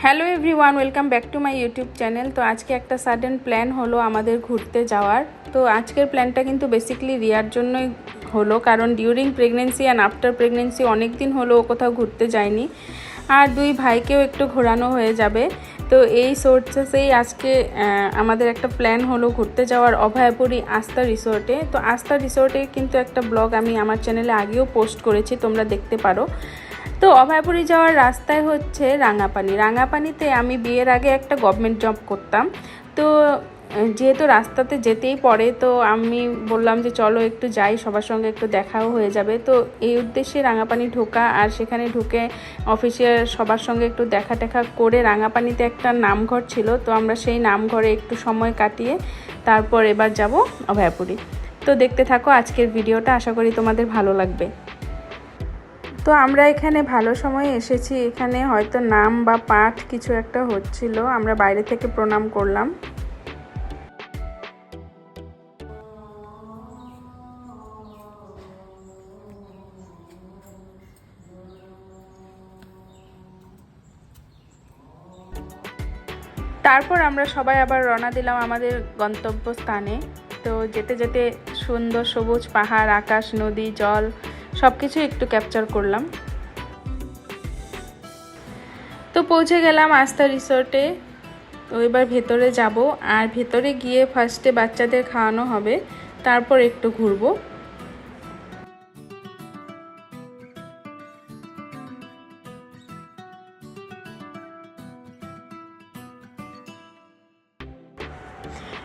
Hello everyone welcome back to my YouTube channel তো আজকে একটা সাডেন প্ল্যান হলো আমাদের ঘুরতে যাওয়ার। তো আজকের প্ল্যানটা কিন্তু বেসিক্যালি রিয়ার জন্যই হলো, কারণ during pregnancy and after pregnancy অনেক দিন হলো ও কোথাও ঘুরতে যায়নি। আর দুই ভাইকেও একটু ঘোরানো হয়ে যাবে। তো এই সোর্সেসেই আজকে আমাদের একটা প্ল্যান হলো ঘুরতে যাওয়ার অভয়াপুরী আস্থা রিসোর্টে। তো আস্থা রিসোর্টে কিন্তু একটা ব্লগ আমি আমার চ্যানেলে আগেও পোস্ট করেছি, তোমরা দেখতে পারো। তো অভয়পুরী যাওয়ার রাস্তায় হচ্ছে রাঙাপানি। রাঙাপানিতে আমি বিয়ের আগে একটা গভর্নমেন্ট জব করতাম। তো যেহেতু রাস্তাতে যেতেই পড়ে, তো আমি বললাম যে চলো একটু যাই, সবার সঙ্গে একটু দেখাও হয়ে যাবে। তো এই উদ্দেশ্যে রাঙাপানি ঢোকা আর সেখানে ঢুকে অফিসের সবার সঙ্গে একটু দেখা টেখা করে রাঙাপানিতে একটা নামঘর ছিল। তো আমরা সেই নামঘরে একটু সময় কাটিয়ে তারপর এবার যাব অভয়াপুরী। তো দেখতে থাকো আজকের ভিডিওটা, আশা করি তোমাদের ভালো লাগবে। তো আমরা এখানে ভালো সময়ে এসেছি। এখানে হয়তো নাম বা পাঠ কিছু একটা হচ্ছিল। আমরা বাইরে থেকে প্রণাম করলাম। তারপর আমরা সবাই আবার রওনা দিলাম আমাদের গন্তব্যস্থানে। তো যেতে যেতে সুন্দর সবুজ পাহাড়, আকাশ, নদী, জল সব কিছু একটু ক্যাপচার করলাম। তো পৌঁছে গেলাম আস্থা রিসোর্টে তো এবার ভেতরে যাব। আর ভেতরে গিয়ে ফার্স্টে বাচ্চাদের খাওয়ানো হবে। তারপর একটু ঘুরবো।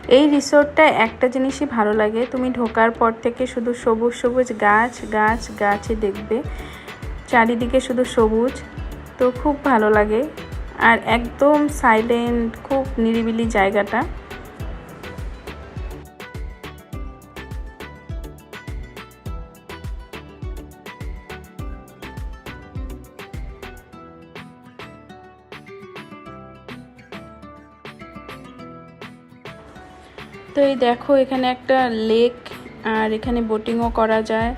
এই রিসোর্টটা একটা জিনিসই ভালো লাগে। তুমি ঢোকার পর থেকে শুধু সবুজ সবুজ গাছ গাছ, গাছই দেখবে। চারিদিকে শুধু সবুজ। তো খুব ভালো লাগে। আর একদম সাইলেন্ট খুব নিরিবিলি জায়গাটা। তো এই দেখো, এখানে একটা লেক আর এখানে বোটিংও করা যায়।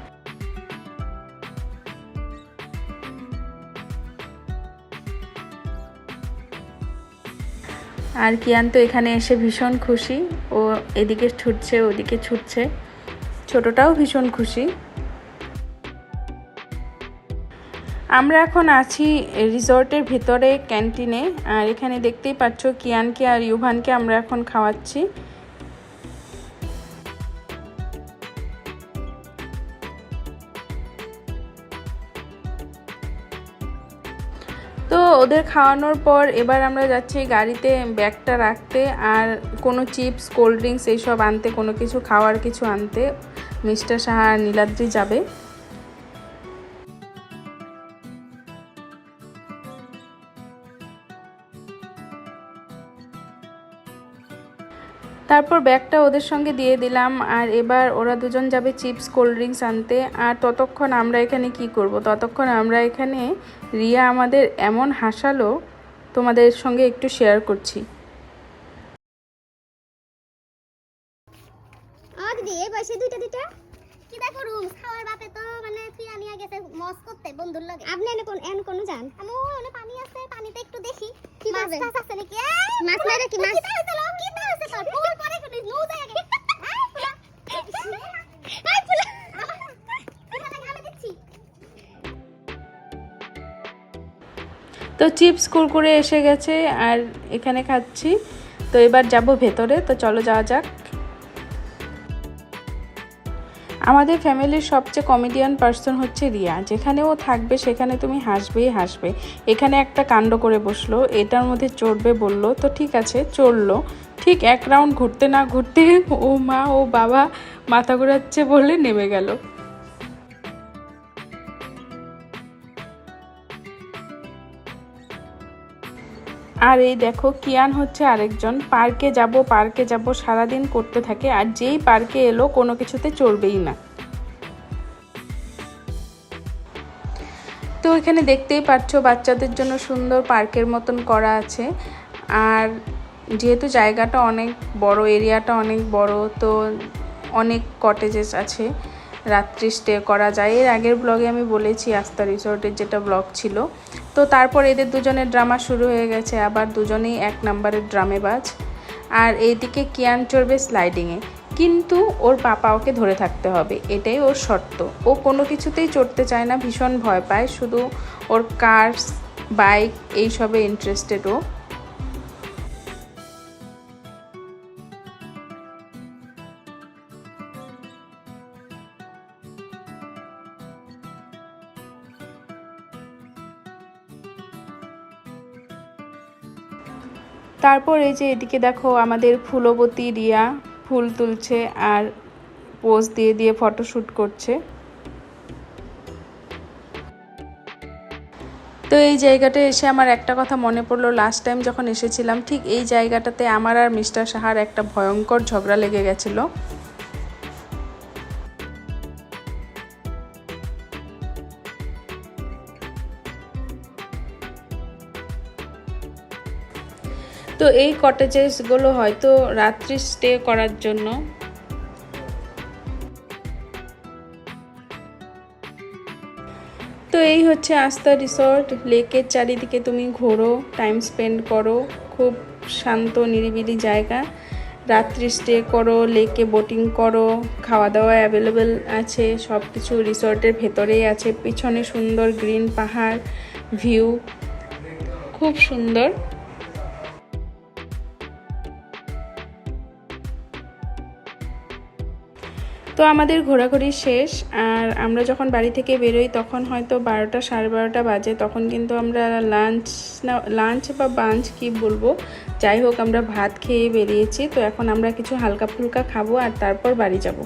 আর কিয়ান তো এখানে এসে ভীষণ খুশি। ও এদিকে ছুটছে, ওদিকে ছুটছে। ছোটটাও ভীষণ খুশি। আমরা এখন আছি রিসর্টের ভিতরে ক্যান্টিনে, আর এখানে দেখতেই পাচ্ছ কিয়ানকে আর ইউভানকে আমরা এখন খাওয়াচ্ছি। ওদের খাওয়ানোর পর এবার আমরা যাচ্ছি গাড়িতে ব্যাগটা রাখতে আর কোনো চিপস, কোল্ড ড্রিঙ্কস, এইসব আনতে, কোনো কিছু, খাওয়ার কিছু আনতে। মিস্টার সাহা আর নীলাদ্রি যাবে। তারপর ব্যাগটা ওদের সঙ্গে দিয়ে দিলাম আর এবার ওরা দুজন যাবে চিপস কোল্ড ড্রিঙ্কস আনতে। আর ততক্ষণ আমরা এখানে কি করব? ততক্ষণ আমরা এখানে রিয়া আমাদের এমন হাসালো তোমাদের সঙ্গে একটু শেয়ার করছি। এই বয়সে দুইটা দুইটা। কি দেখো রুম? খাওয়ার বাপে তো মানে তুই আনিয়া গেছে মস করতে বন্ধুর লগে। আপনি এনে কোন এন কোন যান। আমি ওনে পানি আছে পানিতে একটু দেখি। কি মাছ আছে নাকি? মাছ মারে কি মাছ কি তাহলে কি তাহলে তো চিপস কুরকুরে এসে গেছে আর এখানে খাচ্ছি। তো এবার যাব ভেতরে, তো চলো যাওয়া যাক। আমাদের ফ্যামিলির সবচেয়ে কমেডিয়ান পার্সন হচ্ছে রিয়া। যেখানে ও থাকবে, সেখানে তুমি হাসবেই হাসবে। এখানে একটা কাণ্ড করে বসল, এটার মধ্যে চড়বে, বলল, তো ঠিক আছে, চড়লো। ঠিক এক রাউন্ড ঘুরতে না ঘুরতে ও মা ও বাবা মাথা ঘোরাচ্ছে বলে নেমে গেল। আর এই দেখো, কিয়ান হচ্ছে আরেকজন। পার্কে যাব পার্কে যাব, সারাদিন করতে থাকে, আর যেই পার্কে এলো, কোনো কিছুতে চড়বেই না। তো এখানে দেখতেই পাচ্ছ, বাচ্চাদের জন্য সুন্দর পার্কের মতন করা আছে। আর যেহেতু জায়গাটা অনেক বড়, এরিয়াটা অনেক বড়, তো অনেক কটেজেস আছে। রাত্রি স্টে করা যায়। এর আগের ব্লগে আমি বলেছি আস্থা রিসোর্টের যেটা ব্লগ ছিল। তো তারপর এদের দুজনের ড্রামা শুরু হয়ে গেছে। আবার দুজনেই এক নম্বরের ড্রামে বাজ। আর এইদিকে কিয়ান চড়বে স্লাইডিংয়ে কিন্তু ওর পাপা ওকে ধরে থাকতে হবে। এটাই ওর শর্ত। ও কোনো কিছুতেই চড়তে চায় না, ভীষণ ভয় পায়। শুধু ওর কার্স বাইক এইসবে ইন্টারেস্টেড ও। তারপর এই যে এদিকে দেখো আমাদের ফুলবতী রিয়া ফুল তুলছে আর পোজ দিয়ে দিয়ে ফটোশ্যুট করছে। তো এই জায়গাটা এসে আমার একটা কথা মনে পড়ল লাস্ট টাইম যখন এসেছিলাম, ঠিক এই জায়গাটাতে আমার আর মিস্টার সাহার একটা ভয়ঙ্কর ঝগড়া লেগে গেছিল। তো এই কটেজেসগুলো হয়তো রাত্রি স্টে করার জন্য। তো এই হচ্ছে আস্থা রিসর্ট লেকের চারিদিকে তুমি ঘোরো টাইম স্পেন্ড করো, খুব শান্ত, নিরিবিলি জায়গা। রাত্রি স্টে করো লেকে বোটিং করো খাওয়া দাওয়া অ্যাভেলেবেল আছে সব কিছু রিসর্টের ভেতরেই আছে। পিছনে সুন্দর গ্রিন পাহাড় ভিউ খুব সুন্দর। তো আমাদের ঘোরাঘুরি শেষ, আর আমরা যখন বাড়ি থেকে বেরোই তখন হয়তো বারোটা সাড়ে বারোটা বাজে, তখন কিন্তু আমরা লাঞ্চ না লাঞ্চ বা বাঞ্চ কি বলব, যাই হোক আমরা ভাত খেয়ে বেরিয়েছি, তো এখন আমরা কিছু হালকা ফুলকা খাব আর তারপর বাড়ি যাব।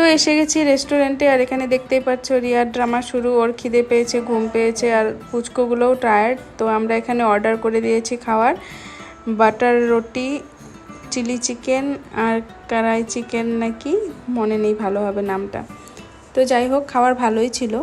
তো এসে গেছি রেস্টুরেন্টে আর এখানে দেখতেই পাচ্ছ রিয়ার ড্রামা শুরু। ওর খিদে পেয়েছে, ঘুম পেয়েছে, আর পুচকোগুলোও টায়ার্ড তো আমরা এখানে অর্ডার করে দিয়েছি খাওয়ার। বাটার রুটি চিলি চিকেন আর কারাই চিকেন নাকি? মনে নেই ভালোভাবে নামটা। তো যাই হোক খাবার ভালোই ছিল।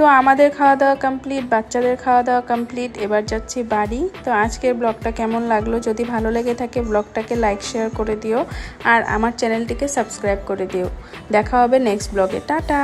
তো আমাদের খাওয়া দাওয়া কমপ্লিট বাচ্চাদের খাওয়া দাওয়া কমপ্লিট এবার যাচ্ছি বাড়ি। তো আজকের ব্লগটা কেমন লাগল? যদি ভালো লেগে থাকে ব্লগটাকে লাইক শেয়ার করে দিও। আর আমার চ্যানেলটিকে সাবস্ক্রাইব করে দিও। দেখা হবে নেক্সট ব্লগে টাটা!